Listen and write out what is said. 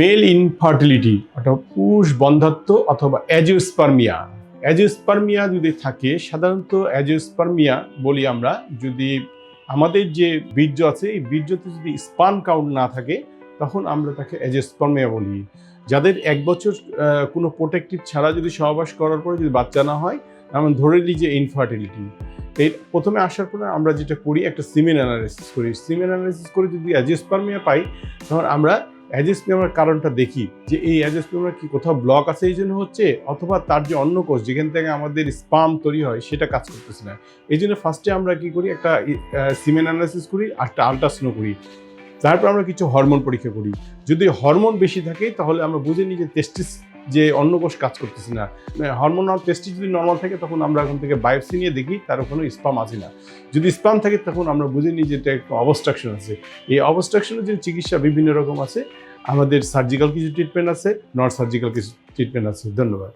Mail infertility অর্থাৎ পুরুষ বন্ধাত্ব অথবা অ্যাজিওস্পার্মিয়া অ্যাজিওস্পার্মিয়া যদি থাকে, সাধারণত অ্যাজিওস্পার্মিয়া বলি আমরা, যদি আমাদের যে বীর্য আছে, এই বীর্যতে যদি স্পান কাউন্ট না থাকে, তখন আমরা তাকে অ্যাজিওস্পার্মিয়া বলি। যাদের এক বছর কোনো প্রোটেক্টিভ ছাড়া যদি সহবাস করার পরে যদি বাচ্চা না হয় আমরা ধরে নিই যে ইনফার্টিলিটি এই প্রথমে আসার পরে আমরা যেটা করি, একটা সিমেন অ্যানালিসিস করি। সিমেন অ্যানালিসিস করে যদি অ্যাজিওস্পার্মিয়া পাই, তখন আমরা অ্যাজিওস্পার্মিয়ার কারণটা দেখি যে এই অ্যাজিওস্পার্মিয়া কি কোথাও ব্লক আছে এই জন্য হচ্ছে, অথবা তার যে অন্য কোষ যেখান থেকে আমাদের স্পাম তৈরি হয় সেটা কাজ করতেছে না। এই জন্য ফার্স্টে আমরা কি করি, একটা সিমেন অ্যানালাইসিস করি আর একটা আলট্রাসনো করি। তারপর আমরা কিছু হরমোন পরীক্ষা করি। যদি হরমোন বেশি থাকে তাহলে আমরা বুঝে নিই যে টেস্টিস যে অন্য কোষ কাজ করতেছে না। হরমোনাল টেস্টি যদি নর্মাল থাকে, তখন আমরা ওখান থেকে বায়োপসি নিয়ে দেখি, তার কোনো স্পাম আছে না। যদি স্পাম থাকে, তখন আমরা বুঝে নিই যে এটা একটু অবস্ট্রাকশন আছে। এই অবস্ট্রাকশনের যে চিকিৎসা বিভিন্ন রকম আছে। আমাদের সার্জিক্যাল কিছু ট্রিটমেন্ট আছে নন সার্জিক্যাল কিছু ট্রিটমেন্ট আছে। ধন্যবাদ।